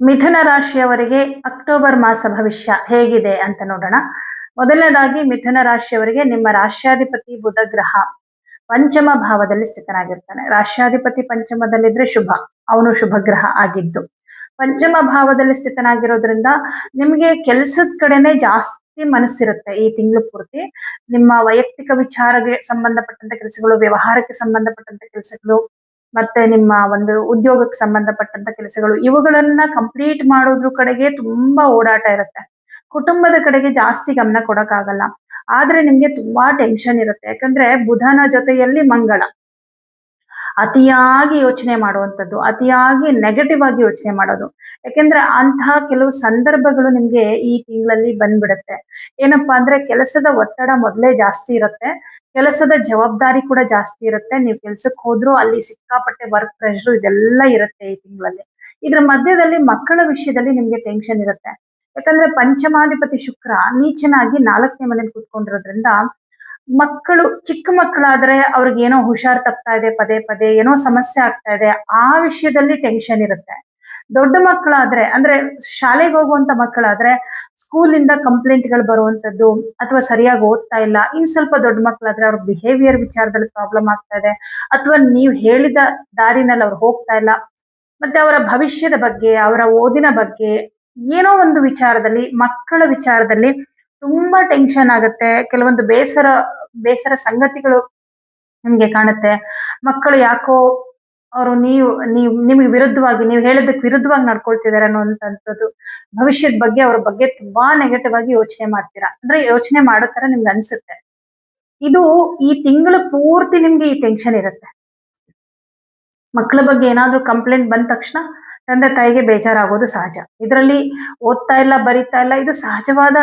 ಮಿಥುನ ರಾಶಿಯವರಿಗೆ ಅಕ್ಟೋಬರ್ ಮಾಸ ಭವಿಷ್ಯ ಹೇಗಿದೆ ಅಂತ ನೋಡೋಣ. ಮೊದಲನೇದಾಗಿ ಮಿಥುನ ರಾಶಿಯವರಿಗೆ ನಿಮ್ಮ ರಾಶ್ಯಾಧಿಪತಿ ಬುಧ ಗ್ರಹ ಪಂಚಮ ಭಾವದಲ್ಲಿ ಸ್ಥಿತನಾಗಿರ್ತಾನೆ. ರಾಶ್ಯಾಧಿಪತಿ ಪಂಚಮದಲ್ಲಿದ್ರೆ ಶುಭ, ಅವನು ಶುಭ ಗ್ರಹ ಆಗಿದ್ದು. ಪಂಚಮ ಭಾವದಲ್ಲಿ ಸ್ಥಿತನಾಗಿರೋದ್ರಿಂದ ನಿಮಗೆ ಕೆಲಸದ ಕಡೆನೆ ಜಾಸ್ತಿ ಮನಸ್ಸಿರುತ್ತೆ ಈ ತಿಂಗಳು ಪೂರ್ತಿ. ನಿಮ್ಮ ವೈಯಕ್ತಿಕ ವಿಚಾರಕ್ಕೆ ಸಂಬಂಧಪಟ್ಟಂತ ಕೆಲಸಗಳು, ವ್ಯವಹಾರಕ್ಕೆ ಸಂಬಂಧಪಟ್ಟಂತ ಕೆಲಸಗಳು ಮತ್ತೆ ನಿಮ್ಮ ಒಂದು ಉದ್ಯೋಗಕ್ಕೆ ಸಂಬಂಧಪಟ್ಟಂತ ಕೆಲಸಗಳು, ಇವುಗಳನ್ನ ಕಂಪ್ಲೀಟ್ ಮಾಡೋದ್ರ ಕಡೆಗೆ ತುಂಬಾ ಓಡಾಟ ಇರುತ್ತೆ. ಕುಟುಂಬದ ಕಡೆಗೆ ಜಾಸ್ತಿ ಗಮನ ಕೊಡಕ್ಕಾಗಲ್ಲ. ಆದ್ರೆ ನಿಮ್ಗೆ ತುಂಬಾ ಟೆನ್ಷನ್ ಇರುತ್ತೆ. ಯಾಕಂದ್ರೆ ಬುಧನ ಜೊತೆಯಲ್ಲಿ ಮಂಗಳ. ಅತಿಯಾಗಿ ಯೋಚನೆ ಮಾಡುವಂಥದ್ದು, ಅತಿಯಾಗಿ ನೆಗೆಟಿವ್ ಆಗಿ ಯೋಚನೆ ಮಾಡೋದು. ಯಾಕೆಂದ್ರೆ ಅಂತಹ ಕೆಲವು ಸಂದರ್ಭಗಳು ನಿಮ್ಗೆ ಈ ತಿಂಗಳಲ್ಲಿ ಬಂದ್ಬಿಡುತ್ತೆ. ಏನಪ್ಪಾ ಅಂದ್ರೆ ಕೆಲಸದ ಒತ್ತಡ ಮೊದಲೇ ಜಾಸ್ತಿ ಇರುತ್ತೆ. ಕೆಲಸದ ಜವಾಬ್ದಾರಿ ಕೂಡ ಜಾಸ್ತಿ ಇರುತ್ತೆ. ನೀವು ಕೆಲ್ಸಕ್ಕೆ ಹೋದ್ರು ಅಲ್ಲಿ ಸಿಕ್ಕಾಪಟ್ಟೆ ವರ್ಕ್ ಪ್ರೆಷರ್ ಇದೆಲ್ಲ ಇರುತ್ತೆ ಈ ತಿಂಗಳಲ್ಲಿ. ಇದ್ರ ಮಧ್ಯದಲ್ಲಿ ಮಕ್ಕಳ ವಿಷಯದಲ್ಲಿ ನಿಮ್ಗೆ ಟೆನ್ಷನ್ ಇರುತ್ತೆ. ಯಾಕಂದ್ರೆ ಪಂಚಮಾಧಿಪತಿ ಶುಕ್ರ ನೀಚನಾಗಿ ನಾಲ್ಕನೇ ಮನೇಲಿ ಕೂತ್ಕೊಂಡಿರೋದ್ರಿಂದ ಮಕ್ಕಳು ಚಿಕ್ಕ ಮಕ್ಕಳಾದ್ರೆ ಅವ್ರಿಗೆ ಏನೋ ಹುಷಾರ್ ತಪ್ತಾ ಇದೆ, ಪದೇ ಪದೇ ಏನೋ ಸಮಸ್ಯೆ ಆಗ್ತಾ ಇದೆ, ಆ ವಿಷಯದಲ್ಲಿ ಟೆನ್ಷನ್ ಇರುತ್ತೆ. ದೊಡ್ಡ ಮಕ್ಕಳಾದ್ರೆ, ಅಂದ್ರೆ ಶಾಲೆಗೆ ಹೋಗುವಂತ ಮಕ್ಕಳಾದ್ರೆ ಸ್ಕೂಲಿಂದ ಕಂಪ್ಲೇಂಟ್ಗಳು ಬರುವಂತದ್ದು ಅಥವಾ ಸರಿಯಾಗಿ ಓದ್ತಾ ಇಲ್ಲ, ಇನ್ ಸ್ವಲ್ಪ ದೊಡ್ಡ ಮಕ್ಕಳಾದ್ರೆ ಅವ್ರ ಬಿಹೇವಿಯರ್ ವಿಚಾರದಲ್ಲಿ ಪ್ರಾಬ್ಲಮ್ ಆಗ್ತಾ ಇದೆ, ಅಥವಾ ನೀವು ಹೇಳಿದ ದಾರಿನಲ್ಲಿ ಅವ್ರು ಹೋಗ್ತಾ ಇಲ್ಲ, ಮತ್ತೆ ಅವರ ಭವಿಷ್ಯದ ಬಗ್ಗೆ, ಅವರ ಓದಿನ ಬಗ್ಗೆ ಏನೋ ಒಂದು ವಿಚಾರದಲ್ಲಿ, ಮಕ್ಕಳ ವಿಚಾರದಲ್ಲಿ ತುಂಬಾ ಟೆನ್ಷನ್ ಆಗುತ್ತೆ. ಕೆಲವೊಂದು ಬೇಸರ ಬೇಸರ ಸಂಗತಿಗಳು ನಿಮ್ಗೆ ಕಾಣುತ್ತೆ. ಮಕ್ಕಳು ಯಾಕೋ ಅವರು ನೀವು ನೀವು, ನಿಮಗೆ ವಿರುದ್ಧವಾಗಿ, ನೀವು ಹೇಳೋದಕ್ಕೆ ವಿರುದ್ಧವಾಗಿ ನಡ್ಕೊಳ್ತಿದ್ದಾರೆ ಅನ್ನೋಂಥದ್ದು ಭವಿಷ್ಯದ ಬಗ್ಗೆ, ಅವ್ರ ಬಗ್ಗೆ ತುಂಬಾ ನೆಗೆಟಿವ್ ಆಗಿ ಯೋಚನೆ ಮಾಡ್ತೀರಾ? ಅಂದ್ರೆ ಯೋಚನೆ ಮಾಡೋ ತರ ನಿಮ್ಗೆ ಅನ್ಸುತ್ತೆ. ಇದು ಈ ತಿಂಗಳು ಪೂರ್ತಿ ನಿಮ್ಗೆ ಈ ಟೆನ್ಷನ್ ಇರುತ್ತೆ. ಮಕ್ಕಳ ಬಗ್ಗೆ ಏನಾದ್ರೂ ಕಂಪ್ಲೇಂಟ್ ಬಂದ ತಕ್ಷಣ ತಂದೆ ತಾಯಿಗೆ ಬೇಜಾರಾಗೋದು ಸಹಜ. ಇದರಲ್ಲಿ ಓದ್ತಾ ಇಲ್ಲ, ಬರಿತಾ ಇಲ್ಲ, ಇದು ಸಹಜವಾದ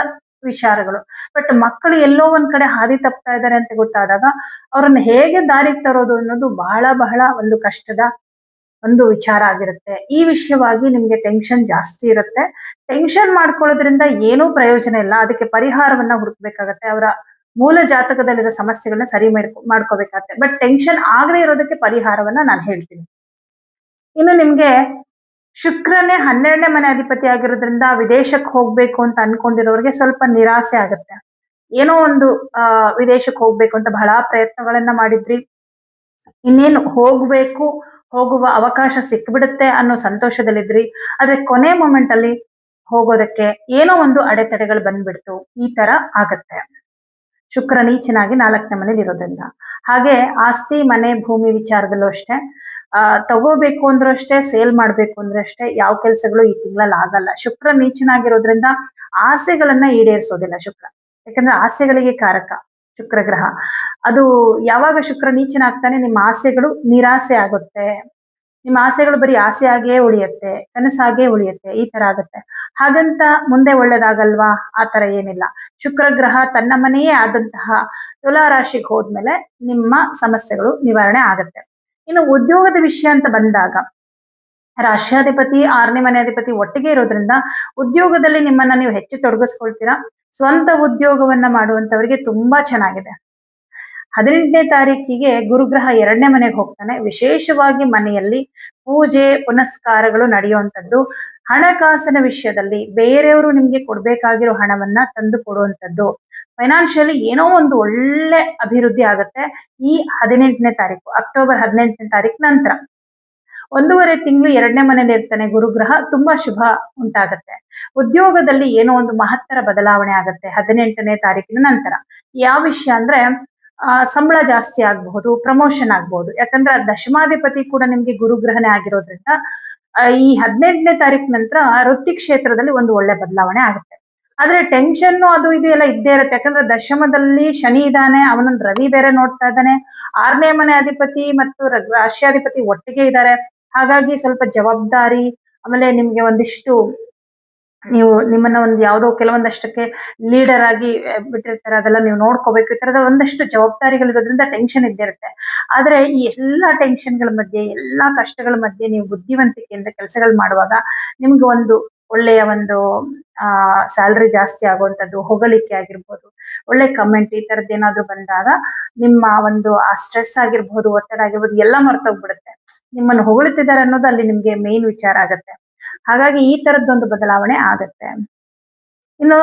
ವಿಚಾರಗಳು. ಬಟ್ ಮಕ್ಕಳು ಎಲ್ಲೋ ಒಂದ್ ಕಡೆ ಹಾದಿ ತಪ್ತಾ ಇದ್ದಾರೆ ಅಂತ ಗೊತ್ತಾದಾಗ ಅವ್ರನ್ನ ಹೇಗೆ ದಾರಿ ತರೋದು ಅನ್ನೋದು ಬಹಳ ಬಹಳ ಒಂದು ಕಷ್ಟದ ಒಂದು ವಿಚಾರ ಆಗಿರುತ್ತೆ. ಈ ವಿಷಯವಾಗಿ ನಿಮ್ಗೆ ಟೆನ್ಷನ್ ಜಾಸ್ತಿ ಇರುತ್ತೆ. ಟೆನ್ಷನ್ ಮಾಡ್ಕೊಳ್ಳೋದ್ರಿಂದ ಏನೂ ಪ್ರಯೋಜನ ಇಲ್ಲ. ಅದಕ್ಕೆ ಪರಿಹಾರವನ್ನ ಹುಡುಕ್ಬೇಕಾಗತ್ತೆ. ಅವರ ಮೂಲ ಜಾತಕದಲ್ಲಿರೋ ಸಮಸ್ಯೆಗಳನ್ನ ಸರಿ ಮಾಡ್ಕೊ, ಮಾಡ್ಕೋಬೇಕಾಗತ್ತೆ. ಬಟ್ ಟೆನ್ಷನ್ ಆಗದೆ ಇರೋದಕ್ಕೆ ಪರಿಹಾರವನ್ನ ನಾನು ಹೇಳ್ತೀನಿ. ಇನ್ನು ನಿಮ್ಗೆ ಶುಕ್ರನೇ ಹನ್ನೆರಡನೇ ಮನೆ ಅಧಿಪತಿ ಆಗಿರೋದ್ರಿಂದ ವಿದೇಶಕ್ಕೆ ಹೋಗ್ಬೇಕು ಅಂತ ಅನ್ಕೊಂಡಿರೋರಿಗೆ ಸ್ವಲ್ಪ ನಿರಾಸೆ ಆಗುತ್ತೆ. ಏನೋ ಒಂದು, ಆ, ವಿದೇಶಕ್ಕೆ ಹೋಗ್ಬೇಕು ಅಂತ ಬಹಳ ಪ್ರಯತ್ನಗಳನ್ನ ಮಾಡಿದ್ರಿ. ಇನ್ನೇನು ಹೋಗ್ಬೇಕು, ಹೋಗುವ ಅವಕಾಶ ಸಿಕ್ಬಿಡುತ್ತೆ ಅನ್ನೋ ಸಂತೋಷದಲ್ಲಿದ್ರಿ. ಆದ್ರೆ ಕೊನೆ ಮೊಮೆಂಟ್ ಅಲ್ಲಿ ಹೋಗೋದಕ್ಕೆ ಏನೋ ಒಂದು ಅಡೆತಡೆಗಳು ಬಂದ್ಬಿಡ್ತು. ಈ ತರ ಆಗತ್ತೆ. ಶುಕ್ರ ನೀಚನಾಗಿ ನಾಲ್ಕನೇ ಮನೇಲಿ ಇರೋದ್ರಿಂದ. ಹಾಗೆ ಆಸ್ತಿ, ಮನೆ, ಭೂಮಿ ವಿಚಾರದಲ್ಲೂ ಅಷ್ಟೇ. ತಗೋಬೇಕು ಅಂದ್ರೂ ಅಷ್ಟೇ ಸೇಲ್ ಮಾಡ್ಬೇಕು ಅಂದ್ರೆ ಅಷ್ಟೇ ಯಾವ ಕೆಲಸಗಳು ಈ ತಿಂಗಳಲ್ಲಿ ಆಗಲ್ಲ. ಶುಕ್ರ ನೀಚನಾಗಿರೋದ್ರಿಂದ ಆಸೆಗಳನ್ನ ಈಡೇರಿಸೋದಿಲ್ಲ ಶುಕ್ರ. ಯಾಕಂದ್ರೆ ಆಸೆಗಳಿಗೆ ಕಾರಕ ಶುಕ್ರ ಗ್ರಹ. ಅದು ಯಾವಾಗ ಶುಕ್ರ ನೀಚನಾಗ್ತಾನೆ ನಿಮ್ಮ ಆಸೆಗಳು ನಿರಾಸೆ ಆಗುತ್ತೆ. ನಿಮ್ಮ ಆಸೆಗಳು ಬರೀ ಆಸೆ ಆಗೇ ಉಳಿಯುತ್ತೆ, ಕನಸಾಗೇ ಉಳಿಯುತ್ತೆ, ಈ ತರ ಆಗುತ್ತೆ. ಹಾಗಂತ ಮುಂದೆ ಒಳ್ಳೇದಾಗಲ್ವಾ? ಆ ತರ ಏನಿಲ್ಲ. ಶುಕ್ರ ಗ್ರಹ ತನ್ನ ಮನೆಯೇ ಆದಂತಹ ತುಲಾರಾಶಿಗೆ ಹೋದ್ಮೇಲೆ ನಿಮ್ಮ ಸಮಸ್ಯೆಗಳು ನಿವಾರಣೆ ಆಗುತ್ತೆ. ಇನ್ನು ಉದ್ಯೋಗದ ವಿಷಯ ಅಂತ ಬಂದಾಗ, ರಾಷ್ಟ್ರಾಧಿಪತಿ, ಆರನೇ ಮನೆ ಅಧಿಪತಿ ಒಟ್ಟಿಗೆ ಇರೋದ್ರಿಂದ ಉದ್ಯೋಗದಲ್ಲಿ ನಿಮ್ಮನ್ನ ನೀವು ಹೆಚ್ಚು ತೊಡಗಿಸ್ಕೊಳ್ತೀರಾ? ಸ್ವಂತ ಉದ್ಯೋಗವನ್ನ ಮಾಡುವಂತವರಿಗೆ ತುಂಬಾ ಚೆನ್ನಾಗಿದೆ. ಹದಿನೆಂಟನೇ ತಾರೀಕಿಗೆ ಗುರುಗ್ರಹ ಎರಡನೇ ಮನೆಗೆ ಹೋಗ್ತಾನೆ. ವಿಶೇಷವಾಗಿ ಮನೆಯಲ್ಲಿ ಪೂಜೆ, ಪುನಸ್ಕಾರಗಳು ನಡೆಯುವಂಥದ್ದು. ಹಣಕಾಸಿನ ವಿಷಯದಲ್ಲಿ ಬೇರೆಯವರು ನಿಮ್ಗೆ ಕೊಡ್ಬೇಕಾಗಿರೋ ಹಣವನ್ನ ತಂದು ಕೊಡುವಂಥದ್ದು. ಫೈನಾನ್ಷಿಯಲಿ ಏನೋ ಒಂದು ಒಳ್ಳೆ ಅಭಿವೃದ್ಧಿ ಆಗುತ್ತೆ ಈ ಹದಿನೆಂಟನೇ ತಾರೀಕು ಅಕ್ಟೋಬರ್ ಹದಿನೆಂಟನೇ ತಾರೀಕು ನಂತರ. ಒಂದೂವರೆ ತಿಂಗಳು ಎರಡನೇ ಮನೇಲಿ ಇರ್ತಾನೆ ಗುರುಗ್ರಹ, ತುಂಬಾ ಶುಭ ಉಂಟಾಗತ್ತೆ. ಉದ್ಯೋಗದಲ್ಲಿ ಏನೋ ಒಂದು ಮಹತ್ತರ ಬದಲಾವಣೆ ಆಗುತ್ತೆ ಹದಿನೆಂಟನೇ ತಾರೀಕಿನ ನಂತರ. ಯಾವ ವಿಷಯ ಅಂದ್ರೆ ಸಂಬಳ ಜಾಸ್ತಿ ಆಗಬಹುದು ಪ್ರಮೋಷನ್ ಆಗಬಹುದು. ಯಾಕಂದ್ರೆ ದಶಮಾಧಿಪತಿ ಕೂಡ ನಿಮ್ಗೆ ಗುರುಗ್ರಹನೇ ಆಗಿರೋದ್ರಿಂದ ಈ ಹದಿನೆಂಟನೇ ತಾರೀಕು ನಂತರ ವೃತ್ತಿ ಕ್ಷೇತ್ರದಲ್ಲಿ ಒಂದು ಒಳ್ಳೆ ಬದಲಾವಣೆ ಆಗುತ್ತೆ. ಆದ್ರೆ ಟೆನ್ಷನ್ ಅದು ಇದು ಎಲ್ಲ ಇದ್ದೇ ಇರುತ್ತೆ. ಯಾಕಂದ್ರೆ ದಶಮದಲ್ಲಿ ಶನಿ ಇದ್ದಾನೆ, ಅವನನ್ನ ರವಿ ಬೇರೆ ನೋಡ್ತಾ ಇದ್ದಾನೆ. ಆರನೇ ಮನೆ ಅಧಿಪತಿ ಮತ್ತು ರಾಶ್ಯಾಧಿಪತಿ ಒಟ್ಟಿಗೆ ಇದ್ದಾರೆ. ಹಾಗಾಗಿ ಸ್ವಲ್ಪ ಜವಾಬ್ದಾರಿ, ಆಮೇಲೆ ನಿಮ್ಗೆ ಒಂದಿಷ್ಟು ನೀವು ನಿಮ್ಮನ್ನ ಒಂದು ಯಾವುದೋ ಕೆಲವೊಂದಷ್ಟಕ್ಕೆ ಲೀಡರ್ ಆಗಿ ಬಿಟ್ಟಿರ್ತಾರೆ, ಅದೆಲ್ಲ ನೀವು ನೋಡ್ಕೋಬೇಕು. ಈ ತರದ ಒಂದಷ್ಟು ಜವಾಬ್ದಾರಿಗಳಿರೋದ್ರಿಂದ ಟೆನ್ಷನ್ ಇದ್ದೇ ಇರುತ್ತೆ. ಆದ್ರೆ ಈ ಎಲ್ಲಾ ಟೆನ್ಷನ್ಗಳ ಮಧ್ಯೆ, ಎಲ್ಲಾ ಕಷ್ಟಗಳ ಮಧ್ಯೆ ನೀವು ಬುದ್ಧಿವಂತಿಕೆಯಿಂದ ಕೆಲಸಗಳು ಮಾಡುವಾಗ ನಿಮ್ಗೆ ಒಂದು ಒಳ್ಳೆಯ ಒಂದು ಆ ಸ್ಯಾಲ್ರಿ ಜಾಸ್ತಿ ಆಗುವಂಥದ್ದು ಹೊಗಳಿಕೆ ಆಗಿರ್ಬೋದು, ಒಳ್ಳೆ ಕಮೆಂಟ್ ಈ ತರದ್ದು ಏನಾದ್ರು ಬಂದಾಗ ನಿಮ್ಮ ಒಂದು, ಆ ಸ್ಟ್ರೆಸ್ ಆಗಿರ್ಬೋದು, ಒತ್ತಡ ಆಗಿರ್ಬೋದು, ಎಲ್ಲ ಮರ್ತೋಗ್ಬಿಡುತ್ತೆ. ನಿಮ್ಮನ್ನು ಹೊಗಳುತ್ತಿದ್ದಾರೆ ಅನ್ನೋದು ಅಲ್ಲಿ ನಿಮ್ಗೆ ಮೇನ್ ವಿಚಾರ ಆಗತ್ತೆ. ಹಾಗಾಗಿ ಈ ತರದ್ದೊಂದು ಬದಲಾವಣೆ ಆಗತ್ತೆ. ಇನ್ನು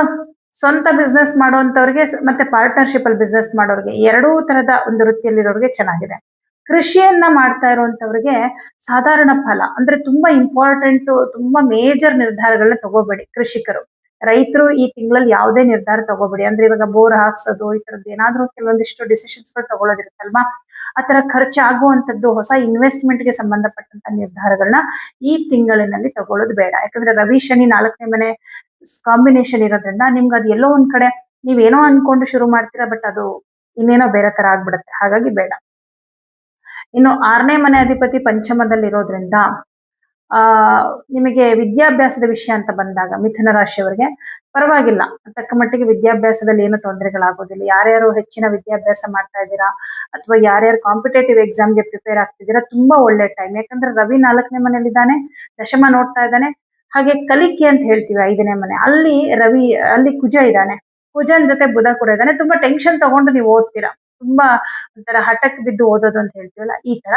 ಸ್ವಂತ ಬಿಸ್ನೆಸ್ ಮಾಡುವಂತವ್ರಿಗೆ ಮತ್ತೆ ಪಾರ್ಟ್ನರ್ಶಿಪ್ ಅಲ್ಲಿ ಬಿಸ್ನೆಸ್ ಮಾಡೋರಿಗೆ ಎರಡೂ ತರದ ಒಂದು ವೃತ್ತಿಯಲ್ಲಿರೋರಿಗೆ ಚೆನ್ನಾಗಿದೆ. ಕೃಷಿಯನ್ನ ಮಾಡ್ತಾ ಇರುವಂತವ್ರಿಗೆ ಸಾಧಾರಣ ಫಲ, ಅಂದ್ರೆ ತುಂಬಾ ಇಂಪಾರ್ಟೆಂಟ್ ತುಂಬಾ ಮೇಜರ್ ನಿರ್ಧಾರಗಳನ್ನ ತಗೋಬೇಡಿ ಕೃಷಿಕರು. ರೈತರು ಈ ತಿಂಗಳಲ್ಲಿ ಯಾವುದೇ ನಿರ್ಧಾರ ತಗೋಬೇಡಿ. ಅಂದ್ರೆ ಇವಾಗ ಬೋರ್ ಹಾಕ್ಸೋದು, ಈ ತರದ್ದು ಏನಾದ್ರೂ ಕೆಲವೊಂದಿಷ್ಟು ಡಿಸಿಷನ್ಸ್ಗಳು ತಗೊಳ್ಳೋದಿರುತ್ತಲ್ವಾ ಆ ತರ ಖರ್ಚಾಗುವಂತದ್ದು ಹೊಸ ಇನ್ವೆಸ್ಟ್ಮೆಂಟ್ಗೆ ಸಂಬಂಧಪಟ್ಟಂತ ನಿರ್ಧಾರಗಳನ್ನ ಈ ತಿಂಗಳಿನಲ್ಲಿ ತಗೊಳ್ಳೋದು ಬೇಡ. ಯಾಕಂದ್ರೆ ರವಿ, ಶನಿ ನಾಲ್ಕನೇ ಮನೆ ಕಾಂಬಿನೇಷನ್ ಇರೋದ್ರಿಂದ ನಿಮ್ಗೆ ಅದು ಎಲ್ಲೋ ಒಂದ್ ಕಡೆ ನೀವೇನೋ ಅನ್ಕೊಂಡು ಶುರು ಮಾಡ್ತೀರಾ ಬಟ್ ಅದು ಇನ್ನೇನೋ ಬೇರೆ ತರ ಆಗ್ಬಿಡುತ್ತೆ. ಹಾಗಾಗಿ ಬೇಡ. ಇನ್ನು ಆರನೇ ಮನೆ ಅಧಿಪತಿ ಪಂಚಮದಲ್ಲಿ ಇರೋದ್ರಿಂದ ಆ, ನಿಮಗೆ ವಿದ್ಯಾಭ್ಯಾಸದ ವಿಷಯ ಅಂತ ಬಂದಾಗ ಮಿಥುನ ರಾಶಿಯವರಿಗೆ ಪರವಾಗಿಲ್ಲ. ತಕ್ಕ ಮಟ್ಟಿಗೆ ವಿದ್ಯಾಭ್ಯಾಸದಲ್ಲಿ ಏನು ತೊಂದರೆಗಳಾಗೋದಿಲ್ಲ. ಯಾರ್ಯಾರು ಹೆಚ್ಚಿನ ವಿದ್ಯಾಭ್ಯಾಸ ಮಾಡ್ತಾ ಇದ್ದೀರಾ, ಅಥವಾ ಯಾರ್ಯಾರು ಕಾಂಪಿಟೇಟಿವ್ ಎಕ್ಸಾಮ್ಗೆ ಪ್ರಿಪೇರ್ ಆಗ್ತಿದ್ದೀರಾ, ತುಂಬಾ ಒಳ್ಳೆ ಟೈಮ್ ಯಾಕಂದ್ರೆ ರವಿ ನಾಲ್ಕನೇ ಮನೇಲಿದ್ದಾನೆ ದಶಮ ನೋಡ್ತಾ ಇದ್ದಾನೆ. ಹಾಗೆ ಕಲಿಕೆ ಅಂತ ಹೇಳ್ತೀವಿ ಐದನೇ ಮನೆ. ಅಲ್ಲಿ ರವಿ, ಅಲ್ಲಿ ಕುಜ ಇದ್ದಾನೆ. ಕುಜನ್ ಜೊತೆ ಬುಧ ಕೂಡ ಇದ್ದಾನೆ. ತುಂಬಾ ಟೆನ್ಷನ್ ತಗೊಂಡು ನೀವು ಓದ್ತೀರಾ. ತುಂಬಾ ಒಂಥರ ಹಠಕ್ ಬಿದ್ದು ಓದೋದು ಅಂತ ಹೇಳ್ತೀವಲ್ಲ, ಈ ತರ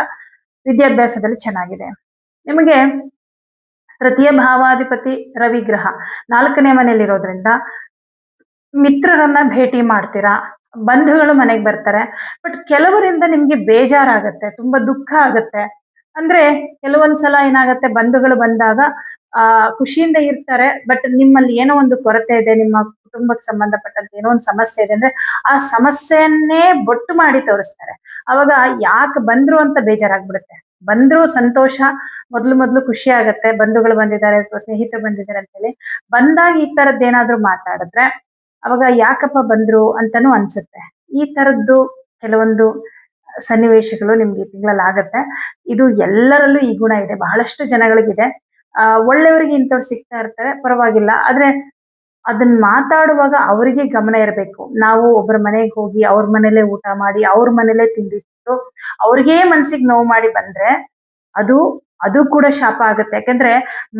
ವಿದ್ಯಾಭ್ಯಾಸದಲ್ಲಿ ಚೆನ್ನಾಗಿದೆ. ನಿಮಗೆ ತೃತೀಯ ಭಾವಾಧಿಪತಿ ರವಿಗ್ರಹ ನಾಲ್ಕನೇ ಮನೆಯಲ್ಲಿರೋದ್ರಿಂದ ಮಿತ್ರರನ್ನ ಭೇಟಿ ಮಾಡ್ತೀರಾ? ಬಂಧುಗಳು ಮನೆಗೆ ಬರ್ತಾರೆ, ಬಟ್ ಕೆಲವರಿಂದ ನಿಮ್ಗೆ ಬೇಜಾರಾಗತ್ತೆ, ತುಂಬಾ ದುಃಖ ಆಗತ್ತೆ. ಅಂದ್ರೆ ಕೆಲವೊಂದ್ಸಲ ಏನಾಗತ್ತೆ, ಬಂಧುಗಳು ಬಂದಾಗ ಆ, ಖುಷಿಯಿಂದ ಇರ್ತಾರೆ ಬಟ್ ನಿಮ್ಮಲ್ಲಿ ಏನೋ ಒಂದು ಕೊರತೆ ಇದೆ, ನಿಮ್ಮ ಕುಟುಂಬಕ್ಕೆ ಸಂಬಂಧಪಟ್ಟಂತ ಏನೋ ಒಂದು ಸಮಸ್ಯೆ ಇದೆ ಅಂದ್ರೆ ಆ ಸಮಸ್ಯೆಯನ್ನೇ ಬೊಟ್ಟು ಮಾಡಿ ತೋರಿಸ್ತಾರೆ. ಅವಾಗ ಯಾಕೆ ಬಂದ್ರು ಅಂತ ಬೇಜಾರಾಗ್ಬಿಡುತ್ತೆ. ಬಂದ್ರು ಸಂತೋಷ, ಮೊದ್ಲು ಮೊದ್ಲು ಖುಷಿ ಆಗತ್ತೆ, ಬಂಧುಗಳು ಬಂದಿದ್ದಾರೆ ಅಥವಾ ಸ್ನೇಹಿತರು ಬಂದಿದ್ದಾರೆ ಅಂತೇಳಿ. ಬಂದಾಗ ಈ ತರದ್ದು ಏನಾದ್ರೂ ಮಾತಾಡಿದ್ರೆ ಅವಾಗ ಯಾಕಪ್ಪ ಬಂದ್ರು ಅಂತಾನೂ ಅನ್ಸುತ್ತೆ. ಈ ತರದ್ದು ಕೆಲವೊಂದು ಸನ್ನಿವೇಶಗಳು ನಿಮ್ಗೆ ಈ ತಿಂಗಳಲ್ಲಿ ಆಗತ್ತೆ. ಇದು ಎಲ್ಲರಲ್ಲೂ ಈ ಗುಣ ಇದೆ, ಬಹಳಷ್ಟು ಜನಗಳಿಗಿದೆ. ಒಳ್ಳೆಯವರಿಗೆ ಇಂಥವ್ರು ಸಿಗ್ತಾ ಇರ್ತಾರೆ, ಪರವಾಗಿಲ್ಲ. ಆದ್ರೆ ಅದನ್ನ ಮಾತಾಡುವಾಗ ಅವರಿಗೆ ಗಮನ ಇರಬೇಕು. ನಾವು ಒಬ್ಬರ ಮನೆಗೆ ಹೋಗಿ ಅವ್ರ ಮನೇಲೆ ಊಟ ಮಾಡಿ, ಅವ್ರ ಮನೇಲೆ ತಿಂದಿಟ್ಟು ಅವ್ರಿಗೆ ಮನ್ಸಿಗೆ ನೋವು ಮಾಡಿ ಬಂದ್ರೆ ಅದು ಅದು ಕೂಡ ಶಾಪ ಆಗುತ್ತೆ. ಯಾಕಂದ್ರೆ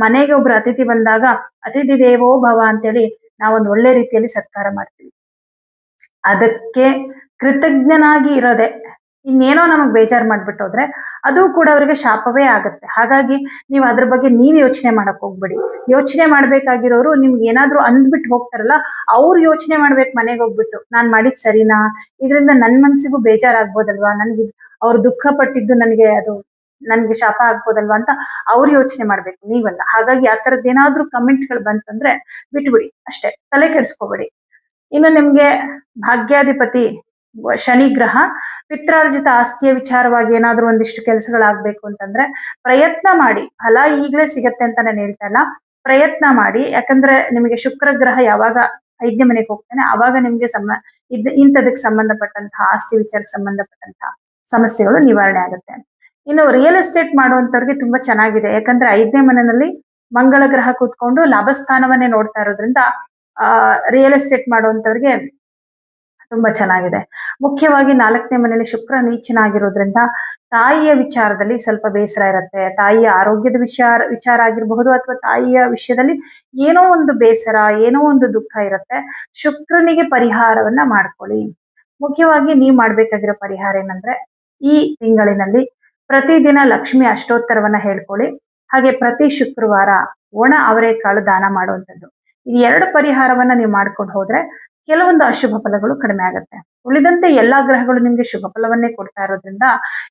ಮನೆಗೆ ಒಬ್ರು ಅತಿಥಿ ಬಂದಾಗ, ಅತಿಥಿ ದೇವೋ ಭವ ಅಂತೇಳಿ ನಾವೊಂದು ಒಳ್ಳೆ ರೀತಿಯಲ್ಲಿ ಸತ್ಕಾರ ಮಾಡ್ತೀವಿ. ಅದಕ್ಕೆ ಕೃತಜ್ಞನಾಗಿ ಇರೋದೆ ಇನ್ನೇನೋ ನಮಗ್ ಬೇಜಾರ್ ಮಾಡ್ಬಿಟ್ಟು ಹೋದ್ರೆ ಅದು ಕೂಡ ಅವರಿಗೆ ಶಾಪವೇ ಆಗುತ್ತೆ. ಹಾಗಾಗಿ ನೀವು ಅದ್ರ ಬಗ್ಗೆ ನೀವ್ ಯೋಚನೆ ಮಾಡಕ್ ಹೋಗ್ಬೇಡಿ. ಯೋಚನೆ ಮಾಡ್ಬೇಕಾಗಿರೋರು ನಿಮ್ಗೆ ಏನಾದ್ರೂ ಅಂದ್ಬಿಟ್ಟು ಹೋಗ್ತಾರಲ್ಲ, ಅವ್ರು ಯೋಚನೆ ಮಾಡ್ಬೇಕು ಮನೆಗೆ ಹೋಗ್ಬಿಟ್ಟು. ನಾನ್ ಮಾಡಿದ್ ಸರಿನಾ? ಇದರಿಂದ ನನ್ ಮನ್ಸಿಗೂ ಬೇಜಾರಾಗ್ಬೋದಲ್ವಾ ನನ್ಗೆ ಅವ್ರು ದುಃಖ ಪಟ್ಟಿದ್ದು ನನಗೆ ಅದು ನನ್ಗೆ ಶಾಪ ಆಗ್ಬೋದಲ್ವಾ ಅಂತ ಅವ್ರು ಯೋಚನೆ ಮಾಡ್ಬೇಕು, ನೀವಲ್ಲ. ಹಾಗಾಗಿ ಆ ತರದ್ ಏನಾದ್ರೂ ಕಮೆಂಟ್ಗಳು ಬಂತಂದ್ರೆ ಬಿಟ್ಬಿಡಿ. ಅಷ್ಟೇ. ತಲೆ ಕೆಡಿಸ್ಕೋಬೇಡಿ. ಇನ್ನು ನಿಮ್ಗೆ ಭಾಗ್ಯಾಧಿಪತಿ ಶನಿ ಗ್ರಹ ಪಿತ್ರಾರ್ಜಿತ ಆಸ್ತಿಯ ವಿಚಾರವಾಗಿ ಏನಾದ್ರೂ ಒಂದಿಷ್ಟು ಕೆಲಸಗಳಾಗ್ಬೇಕು ಅಂತಂದ್ರೆ ಪ್ರಯತ್ನ ಮಾಡಿ, ಫಲ ಈಗಲೇ ಸಿಗತ್ತೆ ಅಂತ ನಾನು ಹೇಳ್ತಾ ಇಲ್ಲ. ಪ್ರಯತ್ನ ಮಾಡಿ, ಯಾಕಂದ್ರೆ ನಿಮಗೆ ಶುಕ್ರ ಗ್ರಹ ಯಾವಾಗ ಐದನೇ ಮನೆಗೆ ಹೋಗ್ತಾನೆ, ಅವಾಗ ನಿಮ್ಗೆ ಸಮ ಇದ್, ಇಂಥದಕ್ಕೆ ಸಂಬಂಧಪಟ್ಟಂತಹ ಆಸ್ತಿ ವಿಚಾರಕ್ಕೆ ಸಂಬಂಧಪಟ್ಟಂತಹ ಸಮಸ್ಯೆಗಳು ನಿವಾರಣೆ ಆಗುತ್ತೆ. ಇನ್ನು ರಿಯಲ್ ಎಸ್ಟೇಟ್ ಮಾಡುವಂತವ್ರಿಗೆ ತುಂಬಾ ಚೆನ್ನಾಗಿದೆ. ಯಾಕಂದ್ರೆ ಐದನೇ ಮನೆಯಲ್ಲಿ ಮಂಗಳ ಗ್ರಹ ಕೂತ್ಕೊಂಡು ಲಾಭಸ್ಥಾನವನ್ನೇ ನೋಡ್ತಾ ಇರೋದ್ರಿಂದ, ಆ ರಿಯಲ್ ಎಸ್ಟೇಟ್ ಮಾಡುವಂತವ್ರಿಗೆ ತುಂಬಾ ಚೆನ್ನಾಗಿದೆ. ಮುಖ್ಯವಾಗಿ ನಾಲ್ಕನೇ ಮನೆಯಲ್ಲಿ ಶುಕ್ರ ನೀಚನಾಗಿರೋದ್ರಿಂದ ತಾಯಿಯ ವಿಚಾರದಲ್ಲಿ ಸ್ವಲ್ಪ ಬೇಸರ ಇರುತ್ತೆ. ತಾಯಿಯ ಆರೋಗ್ಯದ ವಿಚಾರ ವಿಚಾರ ಆಗಿರಬಹುದು ಅಥವಾ ತಾಯಿಯ ವಿಷಯದಲ್ಲಿ ಏನೋ ಒಂದು ಬೇಸರ, ಏನೋ ಒಂದು ದುಃಖ ಇರುತ್ತೆ. ಶುಕ್ರನಿಗೆ ಪರಿಹಾರವನ್ನ ಮಾಡ್ಕೊಳ್ಳಿ. ಮುಖ್ಯವಾಗಿ ನೀವು ಮಾಡ್ಬೇಕಾಗಿರೋ ಪರಿಹಾರ ಏನಂದ್ರೆ ಈ ತಿಂಗಳಿನಲ್ಲಿ ಪ್ರತಿದಿನ ಲಕ್ಷ್ಮಿ ಅಷ್ಟೋತ್ತರವನ್ನ ಹೇಳ್ಕೊಳ್ಳಿ. ಹಾಗೆ ಪ್ರತಿ ಶುಕ್ರವಾರ ಒಣ ಅವರೆಕಾಳು ದಾನ ಮಾಡುವಂಥದ್ದು. ಈ ಎರಡು ಪರಿಹಾರವನ್ನ ನೀವು ಮಾಡ್ಕೊಂಡು ಹೋದ್ರೆ ಕೆಲವೊಂದು ಅಶುಭ ಫಲಗಳು ಕಡಿಮೆ ಆಗುತ್ತೆ. ಉಳಿದಂತೆ ಎಲ್ಲಾ ಗ್ರಹಗಳು ನಿಮ್ಗೆ ಶುಭ ಫಲವನ್ನೇ ಕೊಡ್ತಾ ಇರೋದ್ರಿಂದ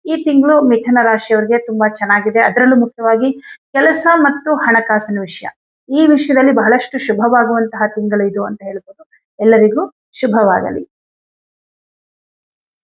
ಈ ತಿಂಗಳು ಮಿಥುನ ರಾಶಿಯವರಿಗೆ ತುಂಬಾ ಚೆನ್ನಾಗಿದೆ. ಅದರಲ್ಲೂ ಮುಖ್ಯವಾಗಿ ಕೆಲಸ ಮತ್ತು ಹಣಕಾಸಿನ ವಿಷಯ. ಈ ವಿಷಯದಲ್ಲಿ ಬಹಳಷ್ಟು ಶುಭವಾಗುವಂತಹ ತಿಂಗಳು ಇದು ಅಂತ ಹೇಳ್ಬೋದು. ಎಲ್ಲರಿಗೂ ಶುಭವಾಗಲಿ.